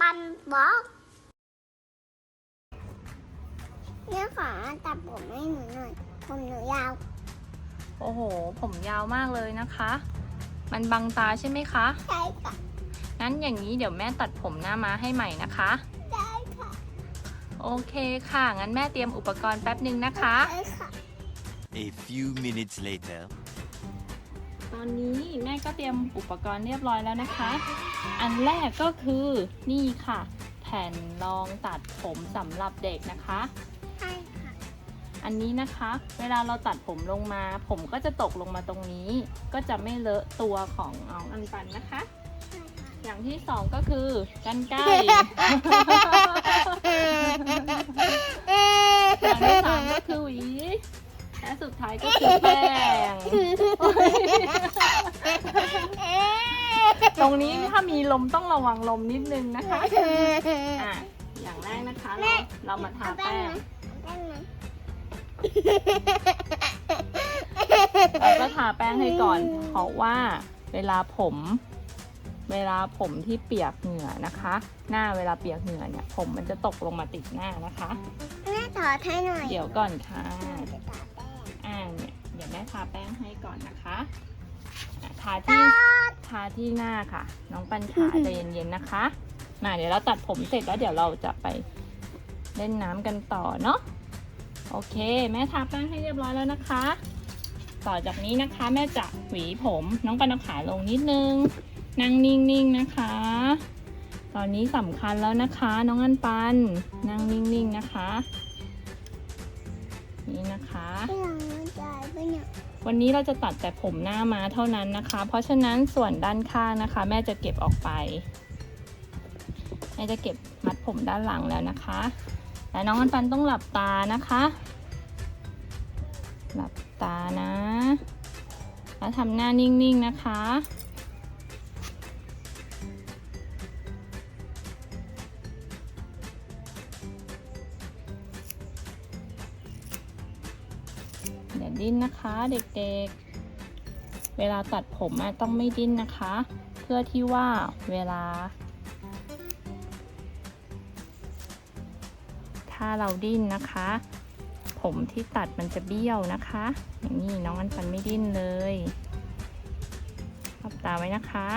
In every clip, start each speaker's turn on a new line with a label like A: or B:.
A: ปันบล็อกเนี่ยขอตัดผมให้หนูหน่อย ผมหนูยาว
B: โอ้โห ผมยาวมากเลยนะคะ มันบังตาใช่ไหมคะ
A: ใช่ค่ะ
B: งั้นอย่างนี้เดี๋ยวแม่ตัดผมหน้าม้าให้ใหม่นะคะ
A: ได้ค่ะ
B: โอเคค่ะ งั้นแม่เตรียมอุปกรณ์แป๊บหนึ่งนะคะ
A: ได้ค่ะ
C: A few minutes later.
B: ตอนนี้แม่ก็เตรียมอุปกรณ์เรียบร้อยแล้วนะคะ อันแรกก็คือนี่ค่ะ แผ่นรองตัดผมสำหรับเด็กนะคะ
A: ใช่ค่ะ
B: อันนี้นะคะ เวลาเราตัดผมลงมา ผมก็จะตกลงมาตรงนี้ ก็จะไม่เลอะตัวของน้องอันปันนะคะ
A: ใช่ค่ะ
B: อย่างที่สองก็คือกันไกร อย่างที่สามก็คือหวีและสุดท้ายก็คือแป้ง ตรงนี้ถ้ามีลมต้องระวังลมนิดนึงนะคะอะอย่างแรกนะคะเราเรามาทาแป้ง
A: ได้ไหม
B: เราก็ทาแป้งให้ก่อน เพราะว่าเวลาผม เวลาผมที่เปียกเหงื่อนะคะ หน้าเวลาเปียกเหงื่อเนี่ย ผมมันจะตกลงมาติดหน้านะคะ
A: แม่ถอดให้หน่อย
B: เดี๋ยวก่อนค่ะ
A: จะตาแป้ง
B: อ่าเนี่ยเดี๋ยวแม่ทาแป้งให้ก่อนนะคะอะทา
A: ต
B: ที่
A: อด
B: ทาที่หน้าค่ะ น้องปัญขาใจเย็นๆนะคะมาเดี๋ยวเราตัดผมเสร็จแล้วเดี๋ยวเราจะไปเล่นน้ำกันต่อเนาะโอเค แม่ทาแป้งให้เรียบร้อยแล้วนะคะ ต่อจากนี้นะคะ แม่จะหวีผม น้องปันเอาขาลงนิดนึง นั่งนิ่งๆนะคะ ตอนนี้สำคัญแล้วนะคะ น้องอันปันนั่งนิ่งๆนะคะ นี่นะคะ วันนี้เราจะตัดแต่ผมหน้ามาเท่านั้นนะคะ เพราะฉะนั้นส่วนด้านข้างนะคะ แม่จะเก็บออกไป แม่จะเก็บมัดผมด้านหลังแล้วนะคะแต่น้องอันปันต้องหลับตานะคะ หลับตานะ แล้วทำหน้านิ่งๆนะคะ อย่าดิ้นนะคะเด็กๆ เวลาตัดผมต้องไม่ดิ้นนะคะ เพื่อที่ว่าเวลา ถ้าเราดิ้นนะคะ ผมที่ตัดมันจะเบี้ยวนะคะ อย่างนี้น้องอันฟันไม่ดิ้นเลยรับตาไว้นะคะ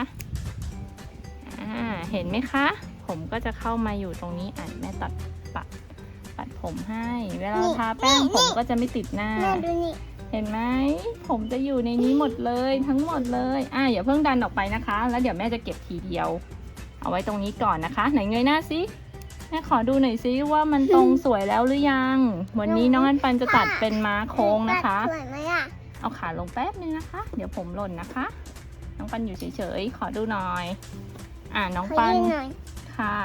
B: อ่าเห็นไหมคะ ผมก็จะเข้ามาอยู่ตรงนี้อะแม่ตัดปัดปัด ผมให้ เวลาทาแป้งผมก็จะไม่ติดหน้า
A: แม่ดูนี่
B: เห็นไหม ผมจะอยู่ในนี้หมดเลยทั้งหมดเลย อะอย่าเพิ่งดันออกไปนะคะ แล้วเดี๋ยวแม่จะเก็บทีเดียว เอาไว้ตรงนี้ก่อนนะคะ ไหนเงยหน้าสิแม่ขอดูหน่อยซิว่ามันตรงสวยแล้วหรือยัง วันนี้น้องอันปันจะตัดเป็นม้าโค้งนะคะ
A: สวยไหมอะ
B: เอาขาลงแป๊บนึงนะคะ เดี๋ยวผมหล่นนะคะ น้องปันอยู่เฉยๆ ขอดูหน่อย อะน้อง
A: ขอ
B: ปัน
A: ยืนหน่อย
B: ค่ะ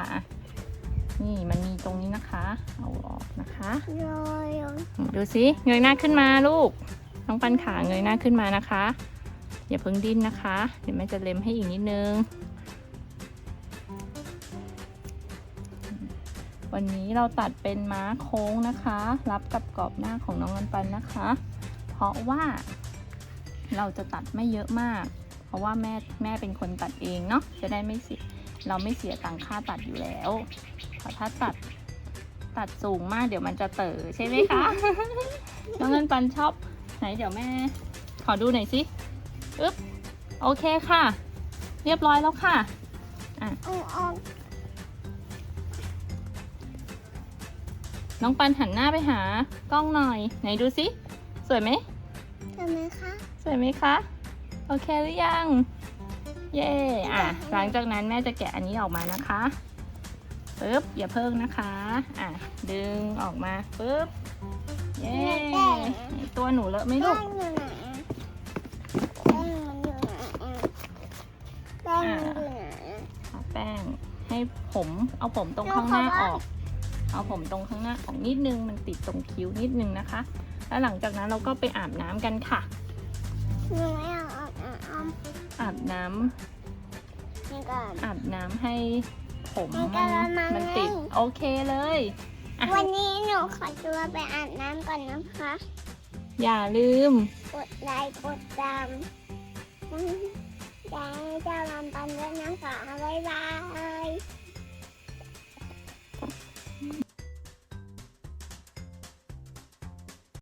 B: นี่มันมีตรง นี้นะคะ เอาออกนะคะ
A: โยยโยย
B: ดูสิเงยหน้าขึ้นมาลูก น้องปันขาเงยหน้าขึ้นมานะคะ อย่าเพิ่งดิ้นนะคะ เดี๋ยวแม่จะเล็มให้อีกนิดนึง วันนี้เราตัดเป็นม้าโค้งนะคะ รับกับกรอบหน้าของน้องอันปันนะคะ เพราะว่า เราจะตัดไม่เยอะมาก เพราะว่าแม่แม่เป็นคนตัดเองเนาะจะได้ไม่เสียเราไม่เสียตังค่าตัดอยู่แล้วเพราะถ้าตัด ตัดสูงมากเดี๋ยวมันจะเต๋อใช่ไหมคะน้องเงินปันชอบไหนเดี๋ยวแม่ ขอดูหน่อยสิอึ๊บโอเคค่ะ เรียบร้อยแล้วค่ะ
A: เอาเอา
B: น้องปันหันหน้าไปหากล้องหน่อย ไหนดูสิสวยไหม
A: ทำไหมคะ
B: สวยไหมคะโอเคหรือยัง เย่อะหลังจากนั้นแม่จะแกะอันนี้ออกมานะคะ ปึ๊บอย่าเพิ่งนะคะ อะ ดึงออกมาปึ๊บเย่ตัวหนูเลอะไหมลู
A: แป้
B: ก
A: งอยู่ไหนอะแป้งมันอยู่ไหนอะแป้งมันอยู่ไหนอะ
B: ทาแป้งให้ผมเอาผมตรงข้างหน้าออก เอาผมตรงข้างหน้าออกนิดนึงมันติดตรงคิ้วนิดนึงนะคะ แล้วหลังจากนั้นเราก็ไปอาบน้ำกันค่ะ
A: หนูไม่เอาออกอะอ้อม
B: อาบน้ำ
A: นี่ก่อน
B: อาบน้ำให้ ผม
A: มัน
B: มั
A: กำ
B: น
A: ลังมา
B: มันติด
A: ไง
B: โอเคเลยอะ
A: วันนี้หนูขอตัวไปอาบน้ำก่อนนะคะ
B: อย่าลืม
A: กดไลค์กดตามยายจะวันปันด้วยนะคะบ๊ายบาย